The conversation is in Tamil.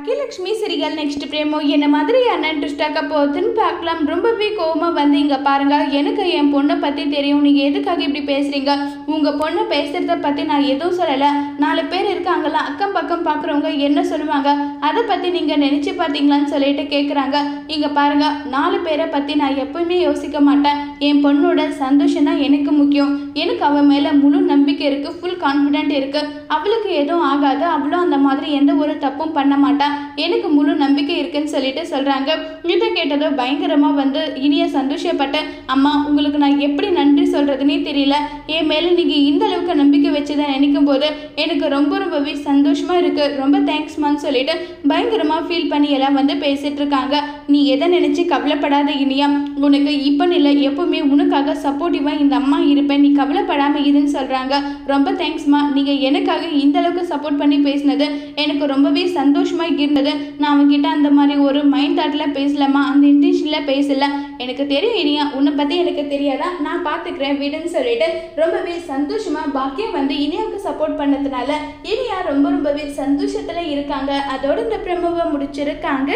அகிலக்ஷ்மி சிரிகள் நெக்ஸ்ட் பிரேமோ என்ன மாதிரியான ட்விஸ்டாக்க போகுதுன்னு பார்க்கலாம். ரொம்பவே கோவமாக வந்து இங்கே பாருங்க. எனக்கு என் பொண்ணை பற்றி தெரியும். நீங்கள் எதுக்காக இப்படி பேசுறீங்க? உங்கள் பொண்ணு பேசுறத பற்றி நான் எதுவும் சொல்லலை. நாலு பேர் இருக்காங்களா அக்கம் பக்கம் பார்க்குறவங்க என்ன சொல்லுவாங்க? அதை பற்றி நீங்கள் நினச்சி பார்த்தீங்களான்னு சொல்லிட்டு கேட்குறாங்க இங்கே பாருங்க நாலு பேரை பற்றி நான் எப்பவுமே யோசிக்க மாட்டேன். என் பொண்ணோட சந்தோஷம் தான் எனக்கு முக்கியம். எனக்கு அவன் மேலே முழு நம்பிக்கை இருக்குது ஃபுல் கான்ஃபிடென்ட் இருக்குது அவளுக்கு எதுவும் ஆகாது. அவளும் அந்த மாதிரி எந்த ஒரு தப்பும் பண்ண மாட்டான் எனக்கு முழு நம்பிக்கை இருக்குன்னு சொல்லிட்டு சொல்கிறாங்க இதை கேட்டதோ பயங்கரமாக வந்து இனிய சந்தோஷப்பட்ட அம்மா உங்களுக்கு நான் எப்படி நன்றி சொல்கிறதுனே தெரியல. என் மேலே நீங்கள் இந்த அளவுக்கு நம்பிக்கை வச்சதை நினைக்கும் போது எனக்கு ரொம்ப ரொம்பவே சந்தோஷமாக இருக்குது ரொம்ப தேங்க்ஸ்மான்னு சொல்லிட்டு பயங்கரமாக ஃபீல் பண்ணி எல்லாம் வந்து பேசிகிட்டு இருக்காங்க. நீ எதை நினச்சி கவலைப்படாத இனியா. உனக்கு இப்போ இல்லை எப்போவுமே உனக்காக சப்போர்ட்டிவாக இந்த அம்மா இருப்பேன். நீ கவலைப்படாமல் இருன்னு சொல்கிறாங்க ரொம்ப தேங்க்ஸ்மா நீங்கள் எனக்காக இந்த அளவுக்கு சப்போர்ட் பண்ணி பேசினது எனக்கு ரொம்பவே சந்தோஷமாக இருந்தது நான் அவங்ககிட்ட அந்த மாதிரி ஒரு மைண்ட் தாட்டில் பேசலாமா? அந்த இன்டென்ஷனில் பேசல. எனக்கு தெரியும் இனியா உன்னை பற்றி எனக்கு தெரியாதா? நான் பார்த்துக்கிறேன் விடுன்னு சொல்லிட்டு ரொம்பவே சந்தோஷமாக பாக்கியம் வந்து இனியாவுக்கு சப்போர்ட் பண்ணதுனால இனியா ரொம்ப ரொம்பவே சந்தோஷத்தில் இருக்காங்க. அதோட இந்த பிரமவை முடிச்சிருக்காங்க.